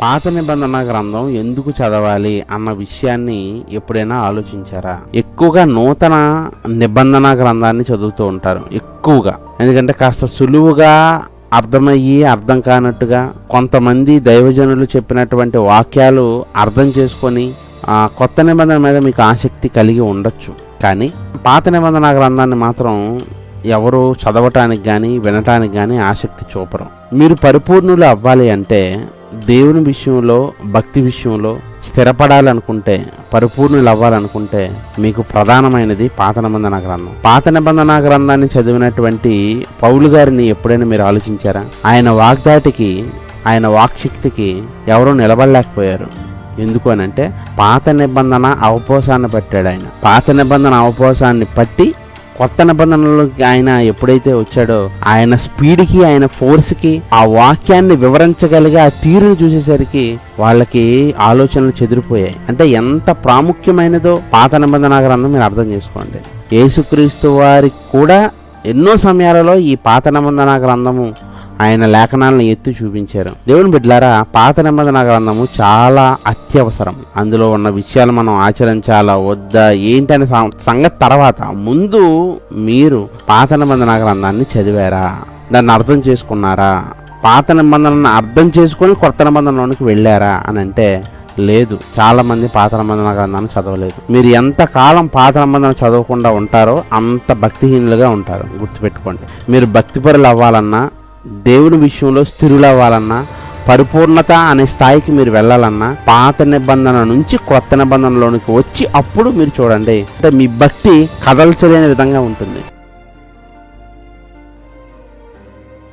పాత నిబంధన గ్రంథం ఎందుకు చదవాలి అన్న విషయాన్ని ఎప్పుడైనా ఆలోచించారా? ఎక్కువగా నూతన నిబంధన గ్రంథాన్ని చదువుతూ ఉంటారు. ఎక్కువగా. ఎందుకంటే కాస్త సులువుగా అర్థమయ్యి అర్థం కానట్టుగా కొంతమంది దైవజనులు చెప్పినటువంటి వాక్యాలు అర్థం చేసుకొని ఆ కొత్త నిబంధన మీద మీకు ఆసక్తి కలిగి ఉండొచ్చు. కానీ పాత నిబంధన గ్రంథాన్ని మాత్రం ఎవరు చదవటానికి కానీ వినటానికి కానీ ఆసక్తి చూపరు. మీరు పరిపూర్ణులు అవ్వాలి అంటే దేవుని విషయంలో భక్తి విషయంలో స్థిరపడాలనుకుంటే పరిపూర్ణులు అవ్వాలనుకుంటే మీకు ప్రధానమైనది పాత నిబంధన గ్రంథం. పాత నిబంధన గ్రంథాన్ని చదివినటువంటి పౌలు గారిని ఎప్పుడైనా మీరు ఆలోచించారా? ఆయన వాగ్దాటికి ఆయన వాక్శక్తికి ఎవరూ నిలబడలేకపోయారు. ఎందుకు అని అంటే పాత నిబంధన అవపోసాన్ని పట్టాడు ఆయన. పాత నిబంధన అవపోసాన్ని పట్టి కొత్త నిబంధనలోకి ఆయన ఎప్పుడైతే వచ్చాడో ఆయన స్పీడ్కి ఆయన ఫోర్స్కి ఆ వాక్యాన్ని వివరించగలిగే ఆ తీరును చూసేసరికి వాళ్ళకి ఆలోచనలు చెదిరిపోయాయి. అంటే ఎంత ప్రాముఖ్యమైనదో పాత నిబంధన గ్రంథం మీరు అర్థం చేసుకోండి. యేసుక్రీస్తు వారికి కూడా ఎన్నో సమయాలలో ఈ పాత నిబంధన గ్రంథము ఆయన లేఖనాలను ఎత్తి చూపించారు. దేవుని బిడ్డలారా పాత నిబంధన గ్రంథము చాలా అత్యవసరం. అందులో ఉన్న విషయాలు మనం ఆచరించాలా వద్దా ఏంటనే సం- సంగతి తర్వాత ముందు మీరు పాత నిబంధన గ్రంథాన్ని చదివారా? దాన్ని అర్థం చేసుకున్నారా? పాత నిబంధనను అర్థం చేసుకొని కొత్త నిబంధనలోనికి వెళ్ళారా అని అంటే లేదు. చాలా మంది పాత నిబంధన గ్రంథాన్ని చదవలేదు. మీరు ఎంత కాలం పాత నిబంధన చదవకుండా ఉంటారో అంత భక్తిహీనులుగా ఉంటారు. గుర్తుపెట్టుకోండి. మీరు భక్తిపరులు అవ్వాలన్నా దేవుని విషయంలో స్థిరులవ్వాలన్నా పరిపూర్ణత అనే స్థాయికి మీరు వెళ్ళాలన్నా పాత నిబంధన నుంచి కొత్త నిబంధనలోనికి వచ్చి అప్పుడు మీరు చూడండి. అంటే మీ భక్తి కదల్చలేని విధంగా ఉంటుంది.